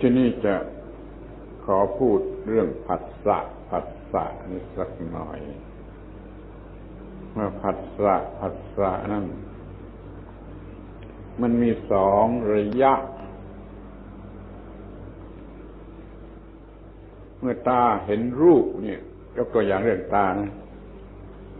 ที่นี่จะขอพูดเรื่องผัสสะผัสสะนี่สักหน่อยเมื่อผัสสะผัสสะนั่นมันมีสองระยะ เมื่อตาเห็นรูปเนี่ยยกตัวอย่างเรื่องตานะ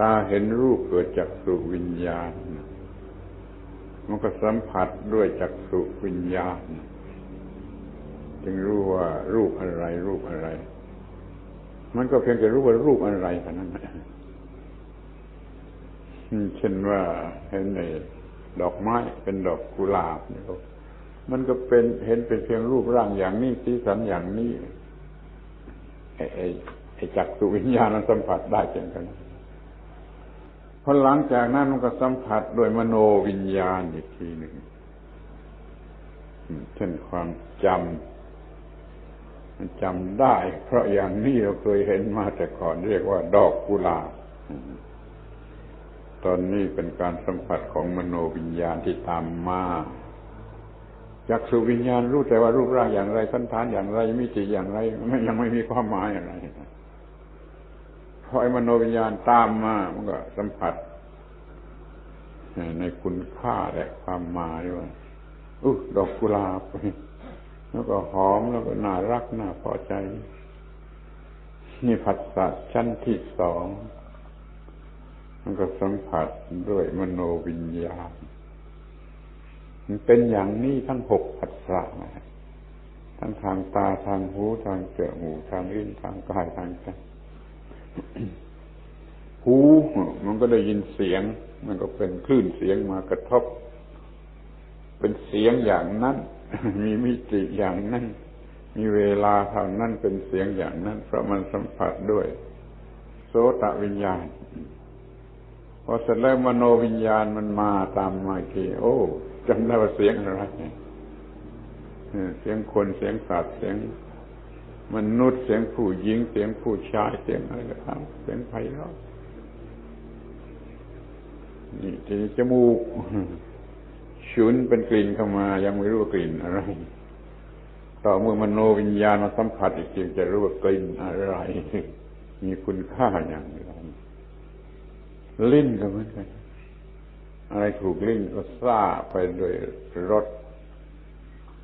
ตาเห็นรูปเกิดจากสุวิญญาณ มันก็สัมผัสด้วยจากสุวิญญาณ จึงรู้ว่ารูปอะไร รูปอะไร มันก็เพียงแต่รู้ว่ารูปอะไรเท่านั้นเช่นว่าเห็นในดอกไม้เป็นดอกกุหลาบนี่มันก็เป็นเห็นเป็นเพียงรูปร่างอย่างนี้สีสันอย่างนี้ไอ้ไอ้ไอ้จักสุวิญญาณนั้นสัมผัสได้เช่นกันพอหลังจากนั้นมันก็สัมผัสโดยมโนวิญญาณอีกทีหนึ่งเช่นความจำ จำได้ เพราะอย่างนี้เราเคยเห็นมาแต่ก่อนเรียกว่า ดอกกุหลาบตอนนี้เป็นการสัมผัสของมโนวิญญาณที่ตามมาจากสุวิญญาณรู้แต่ว่ารูปร่างอย่างไรสันฐานอย่างไรมิติอย่างไรไม่ยังไม่มีความหมายอะไรพอไอ้มโนวิญญาณตามมา มันก็สัมผัส ในคุณค่าและความหมายว่าอู้ดอกกุหลาบ แล้วก็หอมแล้วก็น่ารักน่าพอใจ นี่ผัสสะชั้นที่สองมันก็สัมผัสด้วยมโนวิญญาณมันเป็นอย่างนี้ทั้งหกผัสสะทั้งทางตาทางหูทางจมูกทางลิ้นทางกายทางใจหูมันก็ได้ยินเสียง มันก็เป็นคลื่นเสียงมากระทบ เป็นเสียงอย่างนั้น มีมิติอย่างนั้น มีเวลาเท่านั้นเป็นเสียงอย่างนั้น เพราะมันสัมผัสด้วย โสตวิญญาณพอเสร็จแล้วมโนวิญญาณมันมาตามมาทีโอ้จำได้ว่าเสียงอะไรเสียงคนเสียงสัตว์เสียงมนุษย์เสียงผู้หญิงเสียงผู้ชายเสียงอะไรก็ตามเสียงไพเราะนี่ทีนี้จมูก ฉุนเป็นกลิ่นเข้ามายังไม่รู้ว่ากลิ่นอะไรต่อเมื่อมโนวิญญาณมาสัมผัสอีกทีจะรู้ว่ากลิ่นอะไร มีคุณค่าอย่างไรลิ้นก็เหมือนกันอะไรถูกลิ้นก็ซาไปโดยรส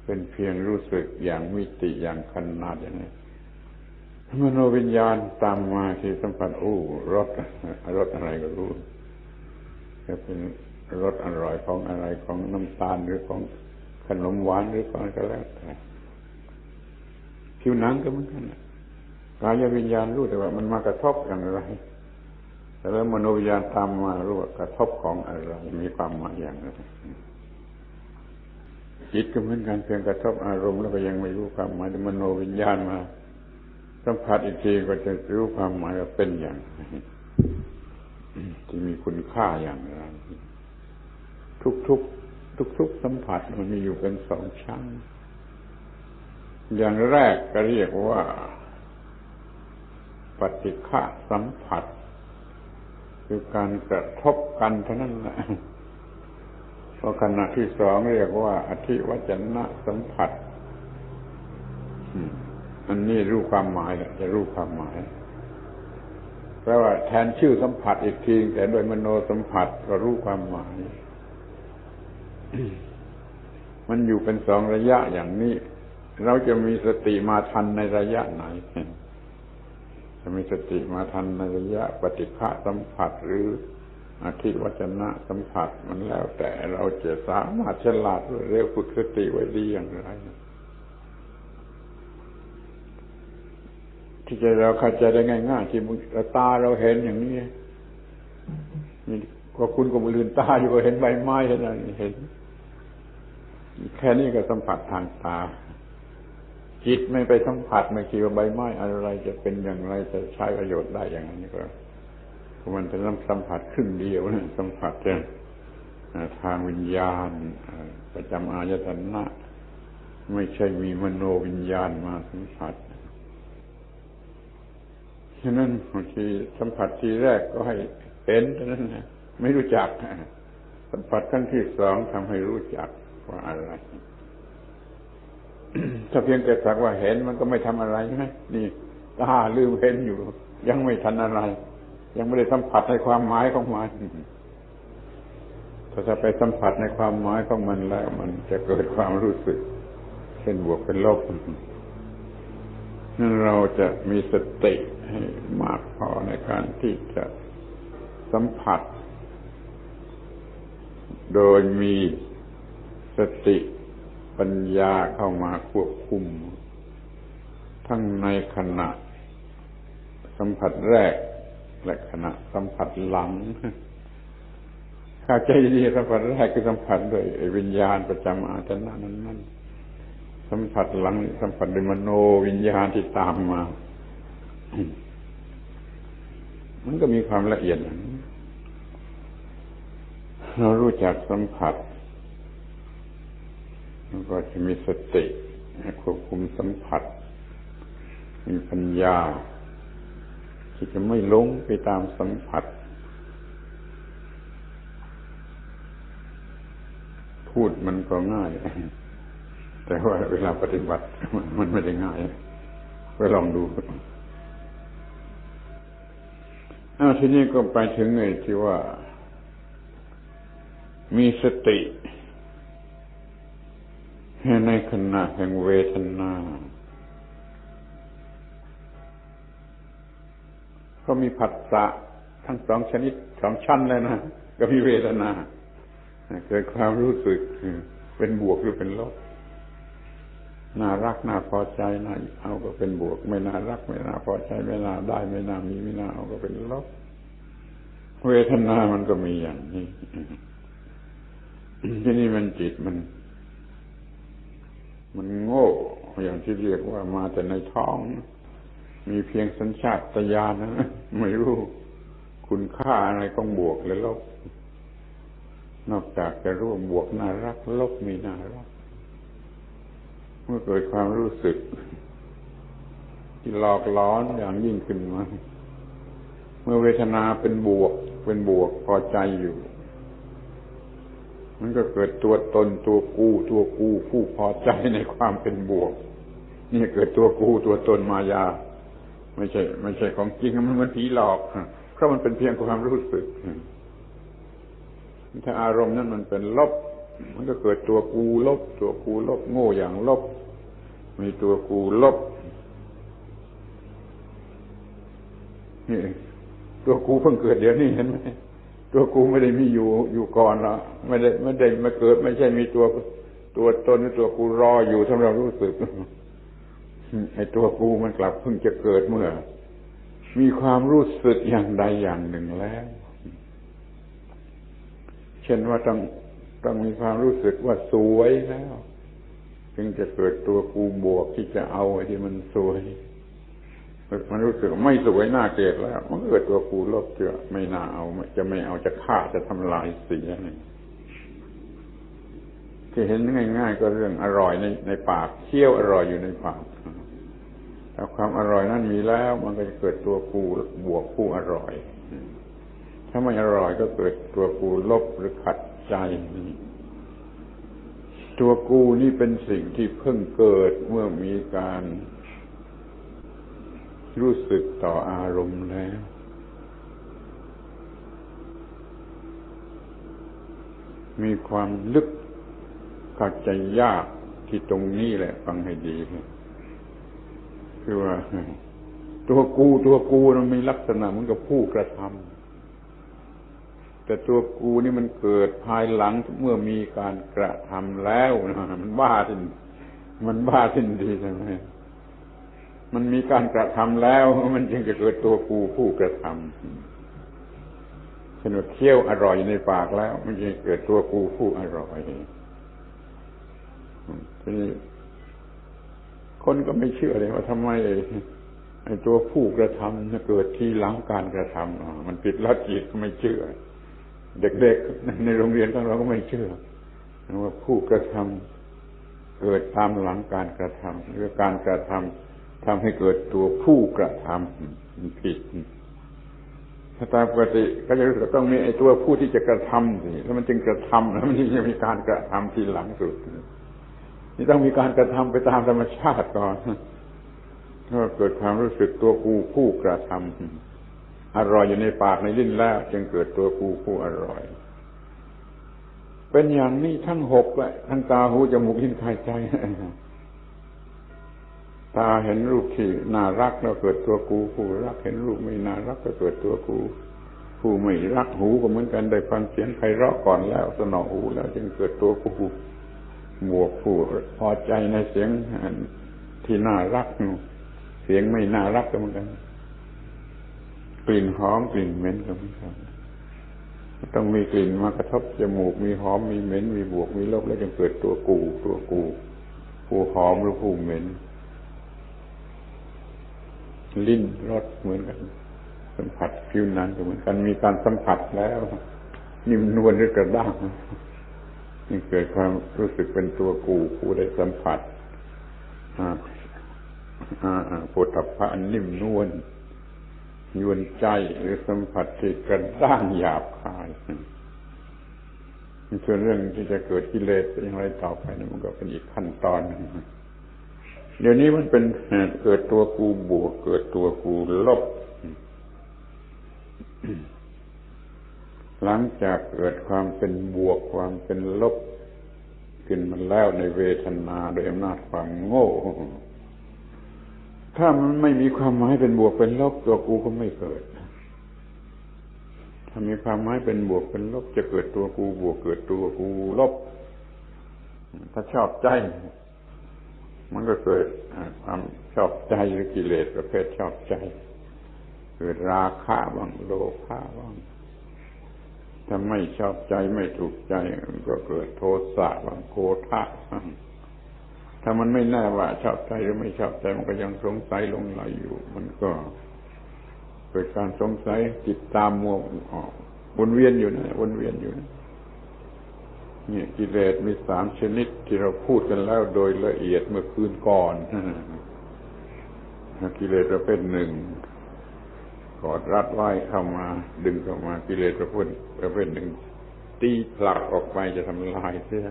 เป็นเพียงรู้สึกอย่างมิติอย่างขนาดอย่างนี้มโนวิญญาณตามมาที่สัมผัสอู้รสรสอะไรก็รู้จะเป็น รสอร่อยของอะไรของน้ำตาลหรือของขนมหวานหรือของอะไรก็แล้วแต่ผิวหนังก็เหมือนกันกายวิญญาณรู้แต่ว่ามันมากระทบอย่างไร แต่แล้วมโนวิญญาณตามมารู้ว่ากระทบของอะไรมีความหมายอย่างไรจิตก็เหมือนกันเพียงกระทบอารมณ์แล้วก็ยังไม่รู้ความหมายแต่มโนวิญญาณมาสัมผัสอีกทีก็จะรู้ความหมายว่าเป็นอย่างไรที่มีคุณค่าอย่างไร ทุกทุกทุกทุกสัมผัสมันมีอยู่เป็นสองชั้น อย่างแรกก็เรียกว่า ปฏิฆะสัมผัส คือการกระทบกันเท่านั้นแหละพอขณะที่สองเรียกว่าอธิวัจนะสัมผัสอันนี้รู้ความหมายแหละจะรู้ความหมายแปลว่าแทนชื่อสัมผัสอีกทีแต่โดยมโนสัมผัสก็รู้ความหมาย มันอยู่เป็นสองระยะอย่างนี้ เราจะมีสติมาทันในระยะไหน จะมีสติมาทันในระยะ ปฏิฆะสัมผัสหรืออธิวัจนะสัมผัสมันแล้วแต่เราจะสามารถฉลาดเร็วฝึกสติไว้ดีอย่างไร ที่จะเราเข้าใจได้ง่ายๆที่ตาเราเห็นอย่างนี้ก็คุณก็ลืนตาอยู่ก็เห็นใบไม้เห็นอะไรเห็น แค่นี้ก็สัมผัสทางตา จิตไม่ไปสัมผัสไม่คิดว่าใบไม้อะไรจะเป็นอย่างไรจะใช้ประโยชน์ได้อย่างนี้ก็มันเป็นสัมผัสครึ่งเดียวนะสัมผัสทางวิญญาณ ประจำอายตนะ ไม่ใช่มีมโนวิญญาณมาสัมผัสฉะนั้นบางทีสัมผัสทีแรกก็ให้เห็นเท่านั้นนะไม่รู้จักสัมผัสครั้งที่สองทำให้รู้จัก ว่าอะไรถ้าเพียงแต่สักว่าเห็นมันก็ไม่ทำอะไรใช่ไหมนี่ตาลืมเห็นอยู่ ยังไม่ทันอะไร ยังไม่ได้สัมผัสในความหมายของมันถ้าจะไปสัมผัสในความหมายของมันแล้ว มันจะเกิดความรู้สึกเป็นบวกเป็นลบนั่นเราจะมีสติให้มากพอในการที่จะสัมผัส โดยมี สติปัญญาเข้ามาควบคุม ทั้งในขณะ สัมผัสแรก และขณะสัมผัสหลังข้าใจดีสัมผัสแรกคือสัมผัสโดยวิญญาณประจำอาจารย์นั้นนั้นสัมผัสหลังสัมผัสโดยมโนวิญญาณที่ตามมา มันก็มีความละเอียดเรารู้จักสัมผัส แล้วก็จะมีสติควบคุมสัมผัส มีปัญญาที่จะไม่ลงไปตามสัมผัส พูดมันก็ง่าย แต่ว่าเวลาปฏิบัติมันไม่ได้ง่ายไปลองดูอ้าวทีนี้ก็ไปถึงไอ้ที่ว่า มีสติ ในขณะแห่งเวทนาก็มีผัสสะทั้งสองชนิดสองชั้นเลยนะก็มีเวทนาเกิดความรู้สึกเป็นบวกหรือเป็นลบน่ารักน่าพอใจน่าเอาก็เป็นบวก ไม่น่ารัก ไม่น่าพอใจ ไม่น่าได้ ไม่น่ามีไม่น่าเอาก็เป็นลบ เวทนามันก็มีอย่างนี้ที่นี่มันจิตมัน มันโง่อย่างที่เรียกว่ามาแต่ในท้อง มีเพียงสัญชาตญาณนะไม่รู้คุณค่าอะไรต้องบวกและลบ นอกจากจะรู้บวกน่ารัก ลบมีน่ารัก เมื่อเกิดความรู้สึก ที่หลอกล้อนอย่างยิ่งขึ้นมา เมื่อเวทนาเป็นบวก เป็นบวกพอใจอยู่ มันก็เกิดตัวตนตัวกูตัวกูผู้พอใจในความเป็นบวก นี่เกิดตัวกูตัวตนมายา ไม่ใช่ ไม่ใช่ของจริงมันเหมือนผีหลอกเพราะมันเป็นเพียงความรู้สึกถ้าอารมณ์นั้นมันเป็นลบ มันก็เกิดตัวกูลบ ตัวกูลบ โง่อย่างลบ มีตัวกูลบนี่ตัวกูเพิ่งเกิดเดี๋ยวนี้เห็นไหม ตัวกูไม่ได้มีอยู่อยู่ก่อนละไม่ได้ไม่ได้มาเกิด ไม่ใช่มีตัวตัวตนหรือตัวกูรออยู่สำหรับรู้สึกไอ้ตัวกูมันกลับเพิ่งจะเกิดเมื่อ มีความรู้สึกอย่างใดอย่างหนึ่งแล้ว เช่นว่าต้องต้องมีความรู้สึกว่าสวยแล้ว จึงจะเกิดตัวกูบวกที่จะเอาไอ้ที่มันสวย มันรู้สึกไม่สวยน่าเกลียดแล้ว มันเกิดตัวกูลบเจือไม่น่าเอาจะไม่เอาจะฆ่าจะทำลายเสียนี่ที่เห็นง่าย ๆ ก็เรื่องอร่อยในในปากเคี้ยวอร่อยอยู่ในปากถ้าความอร่อยนั้นมีแล้ว มันก็จะเกิดตัวกูบวกผู้อร่อย ถ้าไม่อร่อยก็เกิดตัวกูลบหรือขัดใจตัวกูนี่เป็นสิ่งที่เพิ่งเกิดเมื่อมีการ รู้สึกต่ออารมณ์แล้ว มีความลึกเข้าใจยากที่ตรงนี้แหละ ฟังให้ดี คือว่า ตัวกูตัวกูมันมีลักษณะเหมือนกับผู้กระทำแต่ตัวกูนี่มันเกิดภายหลังเมื่อมีการกระทำแล้วนะมันบ้าสิ้นมันบ้าสิ้นดีใช่ไหม มันมีการกระทำแล้ว มันจึงจะเกิดตัวกูผู้กระทำเช่นว่าเคี้ยวอร่อยในปากแล้ว มันจึงเกิดตัวกูผู้อร่อยทีนี้คนก็ไม่เชื่อเลยว่าทำไมไอ้ตัวผู้กระทำจะเกิดที่หลังการกระทำมันผิดลัทธิก็ไม่เชื่อ เด็กๆในโรงเรียนของเราก็ไม่เชื่อว่าผู้กระทำเกิดตามหลังการกระทำหรือการกระทำ ทำให้เกิดตัวผู้กระทำผิดถ้าตามปกติก็จะรู้สึกต้องมีไอ้ตัวผู้ที่จะกระทำสิแล้วมันจึงกระทำแล้วมันจึงจะมีการกระทำทีหลังสุดนี่ต้องมีการกระทำไปตามธรรมชาติก่อนถ้าเกิดความรู้สึกตัวกูผู้กระทำอร่อยอยู่ในปากในลิ้นแล้ว จึงเกิดตัวกูผู้อร่อย เป็นอย่างนี้ทั้งหกแหละทั้งตาหูจมูกลิ้นกายใจ ตาเห็นรูปที่น่ารักแล้วเกิดตัวกูผู้รักเห็นรูปไม่น่ารักก็เกิดตัวกู ผู้ไม่รักหูก็เหมือนกันได้ฟังเสียงไพเราะก่อนแล้วสนอหูแล้วจึงเกิดตัวกูหมวกผู้พอใจในเสียงที่น่ารักเสียงไม่น่ารักก็เหมือนกัน กลิ่นหอมกลิ่นเหม็นก็เหมือนกันต้องมีกลิ่นมากระทบจมูกมีหอมมีเหม็นมีบวกมีลบแล้วจึงเกิดตัวกู ตัวกู ผู้หอมหรือผู้เหม็น ลิ้นรสเหมือนกัน สัมผัสผิวหนังก็เหมือนกันมีการสัมผัสแล้ว นิ่มนวลหรือกระด้างนี่เกิดความรู้สึกเป็นตัวกูกูได้สัมผัสปุถัพะนิ่มนวลยวนใจหรือสัมผัสที่กระด้างหยาบคายส่วนเรื่องที่จะเกิดกิเลสอย่างไรต่อไปนี่มันก็เป็นอีกขั้นตอนนึง เดี๋ยวนี้มันเป็นเกิดตัวกูบวก เกิดตัวกูลบ หลังจากเกิดความเป็นบวกความเป็นลบ ขึ้นมันแล้วในเวทนาโดยอำนาจความโง่ ถ้ามันไม่มีความหมายเป็นบวกเป็นลบตัวกูก็ไม่เกิด ถ้ามีความหมายเป็นบวกเป็นลบ จะเกิดตัวกูบวกเกิดตัวกูลบ ถ้าชอบใจ มันก็เกิดความชอบใจหรือกิเลสประเภทชอบใจ เกิดราคะบ้างโลภะบ้างถ้าไม่ชอบใจไม่ถูกใจก็เกิดโทสะบ้างโกธะบ้างถ้ามันไม่แน่ว่าชอบใจหรือไม่ชอบใจมันก็ยังสงสัยลงไหลอยู่ มันก็เกิดการสงสัยจิตตามมัววนเวียนอยู่นะวนเวียนอยู่นะ เนี่ยกิเลสมีสามชนิดที่เราพูดกันแล้วโดยละเอียดเมื่อคืนก่อนกิเลสประเภทหนึ่งกอดรัดไว้เข้ามา ดึงเข้ามากิเลสประเภทประเภทหนึ่งตีผลักออกไปจะทำลายเสีย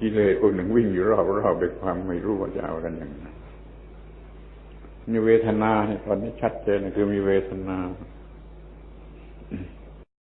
กิเลสคนหนึ่งวิ่งอยู่รอบๆด้วยความไม่รู้ว่าจะเอากันยังไงมีเวทนาเนี่ยตอนนี้ชัดเจนคือมีเวทนา